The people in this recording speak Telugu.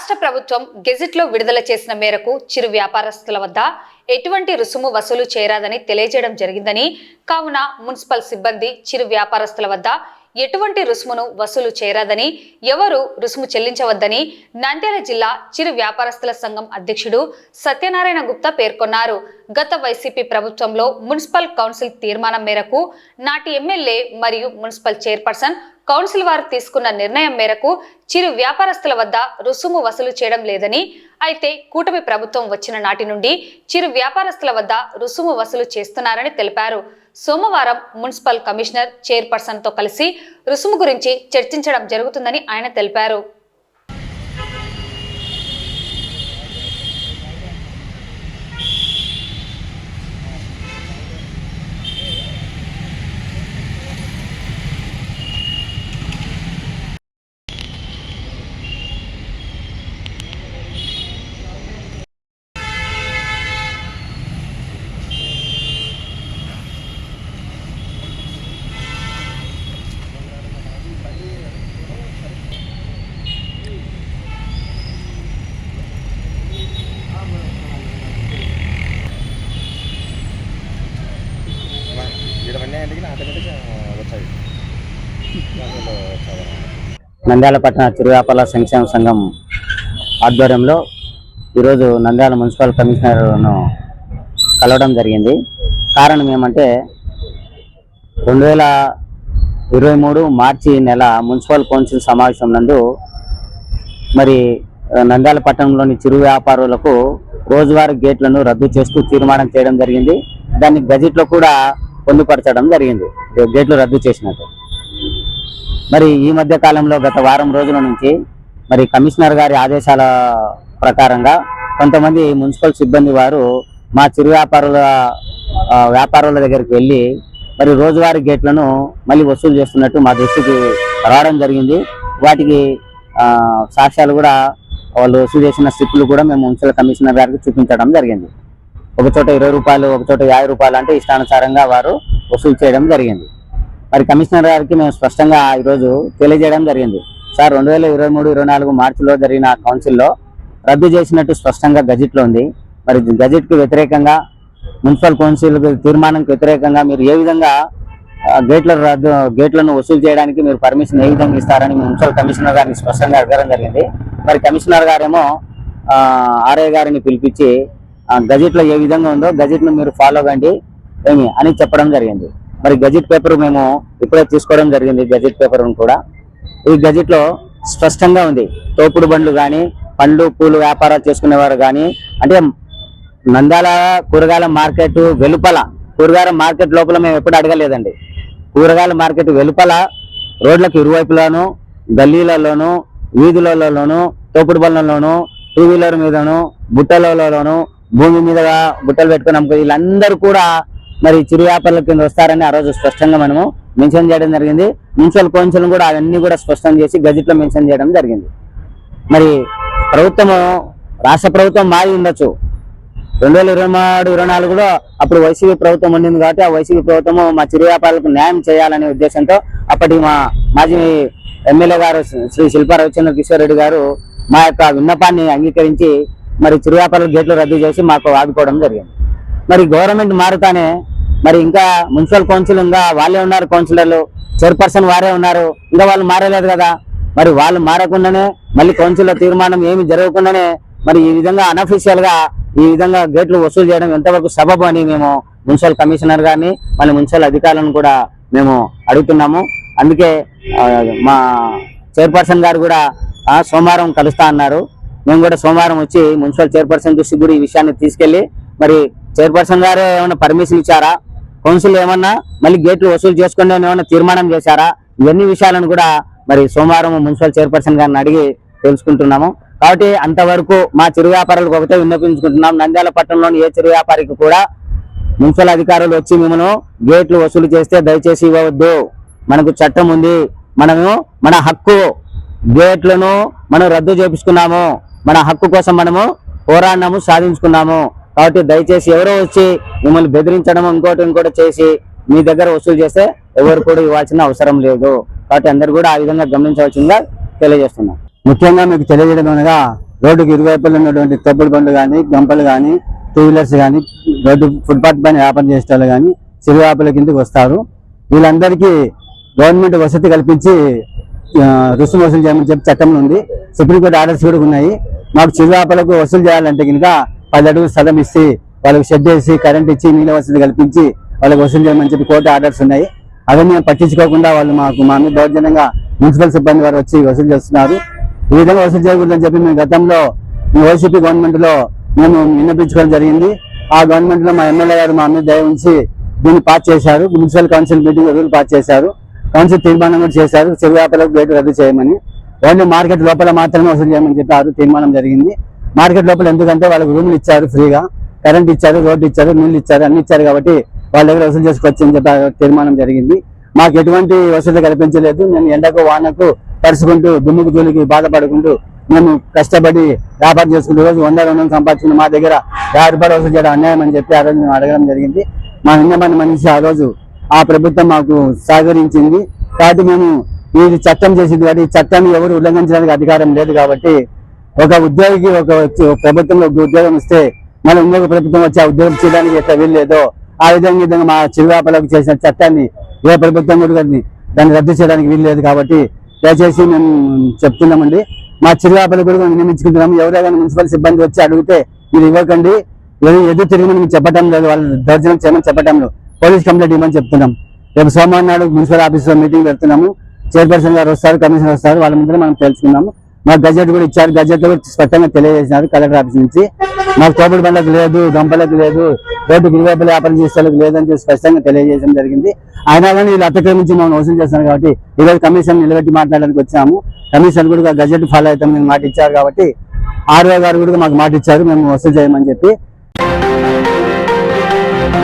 రాష్ట్ర ప్రభుత్వం గెజిట్లో విడుదల చేసిన మేరకు చిరు వ్యాపారస్తుల వద్ద ఎటువంటి రుసుము వసూలు చేయరాదని తెలియజేయడం జరిగిందని కావున మున్సిపల్ సిబ్బంది చిరు వ్యాపారస్తుల వద్ద ఎటువంటి రుసుమును వసూలు చేయరాదని ఎవరు రుసుము చెల్లించవద్దని నంద్యాల జిల్లా చిరు వ్యాపారస్తుల సంఘం అధ్యక్షుడు సత్యనారాయణ గుప్తా పేర్కొన్నారు. గత వైసీపీ ప్రభుత్వంలో మున్సిపల్ కౌన్సిల్ తీర్మానం మేరకు నాటి ఎమ్మెల్యే మరియు మున్సిపల్ చైర్పర్సన్ కౌన్సిల్ వారు తీసుకున్న నిర్ణయం మేరకు చిరు వ్యాపారస్తుల వద్ద రుసుము వసూలు చేయడం లేదని అయితే కూటమి ప్రభుత్వం వచ్చిన నాటి నుండి చిరు వ్యాపారస్తుల వద్ద రుసుము వసూలు చేస్తున్నారని తెలిపారు. సోమవారం మున్సిపల్ కమిషనర్ చైర్పర్సన్తో కలిసి రుసుము గురించి చర్చించడం జరుగుతుందని ఆయన తెలిపారు. నంద్యాల పట్టణ చిరు సంక్షేమ సంఘం ఆధ్వర్యంలో ఈరోజు నంద్యాల మున్సిపల్ కమిషనర్ను కలవడం జరిగింది. కారణం ఏమంటే రెండు వేల ఇరవై మూడు మార్చి నెల మున్సిపల్ కౌన్సిల్ సమావేశం నందు మరి నంద్యాల పట్టణంలోని చిరు వ్యాపారులకు రోజువారీ గేట్లను రద్దు చేస్తూ తీర్మానం చేయడం జరిగింది. దాన్ని గజెట్లో కూడా పొందుపరచడం జరిగింది. గేట్లు రద్దు చేసినట్టు. మరి ఈ మధ్య కాలంలో గత వారం రోజుల నుంచి మరి కమిషనర్ గారి ఆదేశాల ప్రకారంగా కొంతమంది మున్సిపల్ సిబ్బంది వారు మా చిరు వ్యాపారుల వ్యాపారుల దగ్గరికి వెళ్ళి మరి రోజువారీ గేట్లను మళ్ళీ వసూలు చేస్తున్నట్టు మా దృష్టికి రావడం జరిగింది. వాటికి సాక్ష్యాలు కూడా వాళ్ళు వసూలు చేసిన స్లిప్లు కూడా మేము మున్సిపల్ కమిషనర్ గారికి చూపించడం జరిగింది. ఒక చోట ఇరవై రూపాయలు ఒక చోట యాభై రూపాయలు అంటే ఇష్టానుసారంగా వారు వసూలు చేయడం జరిగింది. మరి కమిషనర్ గారికి మేము స్పష్టంగా ఈరోజు తెలియజేయడం జరిగింది. సార్ రెండు వేల ఇరవై మూడు ఇరవై నాలుగు మార్చిలో జరిగిన కౌన్సిల్లో రద్దు చేసినట్టు స్పష్టంగా గజెట్లో ఉంది. మరి గజెట్కి వ్యతిరేకంగా మున్సిపల్ కౌన్సిల్ తీర్మానంకి వ్యతిరేకంగా మీరు ఏ విధంగా గేట్ల రద్దు గేట్లను వసూలు చేయడానికి మీరు పర్మిషన్ ఏ విధంగా ఇస్తారని మున్సిపల్ కమిషనర్ గారిని స్పష్టంగా అడగడం జరిగింది. మరి కమిషనర్ గారేమో ఆర్ఏ గారిని పిలిపించి ఆ, గజెట్లో ఏ విధంగా ఉందో గజెట్ను మీరు ఫాలో కండి ఏమి అని చెప్పడం జరిగింది. మరి గజెట్ పేపర్ మేము ఇప్పుడే తీసుకోవడం జరిగింది గజెట్ పేపర్ కూడా. ఈ గజెట్లో స్పష్టంగా ఉంది. తోపుడు బండ్లు కానీ పండ్లు పూలు వ్యాపారాలు చేసుకునేవారు కానీ అంటే నందాల కూరగాయల మార్కెట్ వెలుపల కూరగాయల మార్కెట్ లోపల మేము ఎప్పుడు అడగలేదండి. కూరగాయల మార్కెట్ వెలుపల రోడ్లకు ఇరువైపులోను గల్లీలలోను వీధులలోను తోపుడు బండ్లలోను టూ వీలర్ మీదను బుట్టలలోను భూమి మీదగా బుట్టలు పెట్టుకుని వీళ్ళందరూ కూడా మరి చిరు వ్యాపారుల కింద వస్తారని ఆ రోజు స్పష్టంగా మనము మెన్షన్ చేయడం జరిగింది. మున్సిపల్ కౌన్సిల్ కూడా అవన్నీ కూడా స్పష్టం చేసి గజెట్లో మెన్షన్ చేయడం జరిగింది. మరి ప్రభుత్వము రాష్ట్ర ప్రభుత్వం మారి ఉండొచ్చు. రెండు వేల ఇరవై మూడు ఇరవై నాలుగులో అప్పుడు వైసీపీ ప్రభుత్వం ఉండింది కాబట్టి ఆ వైసీపీ ప్రభుత్వము మా చిరు వ్యాపారులకు న్యాయం చేయాలనే ఉద్దేశంతో అప్పటి మా మాజీ ఎమ్మెల్యే గారు శ్రీ శిల్పా రవిచంద్ర కిషోర్ రెడ్డి గారు మా యొక్క విన్నపాన్ని అంగీకరించి మరి చిరు వ్యాపారుల గేట్లు రద్దు చేసి మాకు ఆదుకోవడం జరిగింది. మరి గవర్నమెంట్ మారుతానే మరి ఇంకా మున్సిపల్ కౌన్సిల్ ఇంకా వాళ్ళే ఉన్నారు కౌన్సిలర్లు. చైర్పర్సన్ వారే ఉన్నారు. ఇంకా వాళ్ళు మారలేదు కదా. మరి వాళ్ళు మారకుండానే మళ్ళీ కౌన్సిల్లో తీర్మానం ఏమి జరగకుండానే మరి ఈ విధంగా అనఫీషియల్గా ఈ విధంగా గేట్లు వసూలు చేయడం ఎంతవరకు సబబు అని మేము మున్సిపల్ కమిషనర్ గారిని మళ్ళీ మున్సిపల్ అధికారులను కూడా మేము అడుగుతున్నాము. అందుకే మా చైర్పర్సన్ గారు కూడా సోమవారం కలుస్తా అన్నారు. మేము కూడా సోమవారం వచ్చి మున్సిపల్ చైర్పర్సన్ దృష్టికి కూడా ఈ విషయాన్ని తీసుకెళ్ళి మరి చైర్పర్సన్ గారు ఏమైనా పర్మిషన్ ఇచ్చారా? కౌన్సిల్ ఏమన్నా మళ్ళీ గేట్లు వసూలు చేసుకోండి ఏమన్నా తీర్మానం చేశారా? ఇవన్నీ విషయాలను కూడా మరి సోమవారం మున్సిపల్ చైర్పర్సన్ గారిని అడిగి తెలుసుకుంటున్నాము. కాబట్టి అంతవరకు మా చిరు వ్యాపారులకు ఒకటే విన్నపించుకుంటున్నాం. నంద్యాల పట్టణంలోని ఏ చిరు వ్యాపారికి కూడా మున్సిపల్ అధికారులు వచ్చి మిమ్మల్ని గేట్లు వసూలు చేస్తే దయచేసి ఇవ్వవద్దు. మనకు చట్టం ఉంది. మనము మన హక్కు గేట్లను మనం రద్దు చేపించుకున్నాము మన హక్కు కోసం మనము పోరాడినాము సాధించుకున్నాము. కాబట్టి దయచేసి ఎవరో వచ్చి మిమ్మల్ని బెదిరించడం ఇంకోటి ఇంకోటి చేసి మీ దగ్గర వసూలు చేస్తే ఎవరు కూడా ఇవ్వాల్సిన అవసరం లేదు. కాబట్టి అందరు కూడా ఆ విధంగా గమనించవలసిందిగా తెలియజేస్తున్నాం. ముఖ్యంగా మీకు తెలియజేయడం అనగా రోడ్డుకి ఇరువైపులు ఉన్నటువంటి తొక్కుడు బండ్లు కానీ గంపలు కానీ టూ వీలర్స్ కానీ రోడ్డు ఫుట్పాత్ పైన వ్యాపారం చేసే వాళ్ళు కానీ చిరు వ్యాపారుల కిందకి వస్తారు. వీళ్ళందరికీ గవర్నమెంట్ వసతి కల్పించి రుసుము వసూలు చేయమని చెప్పి చట్టంలో ఉంది. సుప్రీంకోర్టు ఆర్డర్స్ కూడా ఉన్నాయి. మాకు చిరు వ్యాపారులకు వసూలు చేయాలంటే కనుక పది అడుగులు స్థలం ఇచ్చి వాళ్ళకి షెడ్ వేసి కరెంట్ ఇచ్చి నీళ్ళ వసతి కల్పించి వాళ్ళకి వసూలు చేయమని చెప్పి కోర్టు ఆర్డర్స్ ఉన్నాయి. అవన్నీ మేము పట్టించుకోకుండా వాళ్ళు మాకు మా మీద దౌర్జన్యంగా మున్సిపల్ సిబ్బంది వారు వచ్చి వసూలు చేస్తున్నారు. ఈ విధంగా వసూలు చేయకూడదని చెప్పి మేము గతంలో మీ వైసీపీ గవర్నమెంట్లో మేము విన్నపించుకోవడం జరిగింది. ఆ గవర్నమెంట్లో మా ఎమ్మెల్యే గారు మా మీద దయ ఉంచి దీన్ని పాస్ చేశారు. Municipal council meeting rule pass చేశారు. కౌన్సిల్ తీర్మానం కూడా చేశారు. చిరు వ్యాపారులకు రేటు రద్దు చేయమని. ఓన్లీ మార్కెట్ లోపల మాత్రమే వసూలు చేయమని చెప్పారు తీర్మానం జరిగింది. మార్కెట్ లోపల ఎందుకంటే వాళ్ళకి రూములు ఇచ్చారు ఫ్రీగా కరెంట్ ఇచ్చారు రోడ్డు ఇచ్చారు నీళ్ళు ఇచ్చారు అన్ని ఇచ్చారు కాబట్టి వాళ్ళ దగ్గర వసూలు చేసుకోవచ్చు అని చెప్పి తీర్మానం జరిగింది. మాకు ఎటువంటి వసతులు కల్పించలేదు. నేను ఎండకు వానకు తరుచుకుంటూ దుమ్ముకు తూలికి బాధపడుకుంటూ మేము కష్టపడి వ్యాపారం చేసుకుంటూ రోజు వంద రెండు వందలు సంపాదించుకుని మా దగ్గర యాభై రూపాయలు వసూలు చేయడం అన్యాయం అని చెప్పి ఆ రోజు మేము అడగడం జరిగింది. మా నిన్నమైన మనిషి ఆ రోజు ఆ ప్రభుత్వం మాకు సహకరించింది. కాబట్టి మేము ఇది చట్టం చేసింది కాబట్టి ఈ చట్టాన్ని ఎవరు ఉల్లంఘించడానికి అధికారం లేదు కాబట్టి ఒక ఉద్యోగికి ఒక వచ్చి- ప్రభుత్వంలో ఒక ఉద్యోగం ఇస్తే మన ఇంకొక ప్రభుత్వం వచ్చి ఆ ఉద్యోగం చేయడానికి ఎట్లా వీల్లేదో ఆ విధంగా విధంగా మా చిరువాపలకు చేసిన చట్టాన్ని ఏ ప్రభుత్వం కూడా దాన్ని రద్దు చేయడానికి వీల్లేదు కాబట్టి దయచేసి మేము చెప్తున్నామండి. మా చిరువాపల కూడా మేము నియమించుకుంటున్నాము. ఎవరైనా మున్సిపల్ సిబ్బంది వచ్చి అడిగితే మీరు ఇవ్వకండి. ఎదురు తిరిగి చెప్పడం చెప్పటం లేదు. వాళ్ళు దౌర్జన్యం చేయమని చెప్పడం లేదు. పోలీస్ కంప్లైంట్ ఇవ్వమని చెప్తున్నాం. రేపు సోమవారం నాడు మున్సిపల్ ఆఫీస్లో మీటింగ్ పెడుతున్నాము. చైర్పర్సన్ గారు వస్తారు కమిషనర్ వస్తారు. వాళ్ళ ముందర మనం తెలుసుకున్నాము మాకు గజెట్ కూడా ఇచ్చారు. గజెట్ కూడా స్పష్టంగా తెలియజేసినారు కలెక్టర్ ఆఫీస్ నుంచి. మాకు తోపుడు బండ్లకు లేదు దొంపలకు లేదు రోడ్డు ఇరువైపుల వ్యాపారం చేసే వాళ్ళకి లేదని చెప్పి స్పష్టంగా తెలియజేయడం జరిగింది. అయినా కానీ వీళ్ళు అతిక్రమించి మనం వసూలు చేస్తున్నారు కాబట్టి ఈరోజు కమిషన్ నిలబెట్టి మాట్లాడడానికి వచ్చాము. కమిషన్ కూడా గజెట్ ఫాలో అవుతామని మాట ఇచ్చారు కాబట్టి ఆర్ఓ గారు కూడా మాకు మాట ఇచ్చారు మేము వసూలు చేయమని చెప్పి.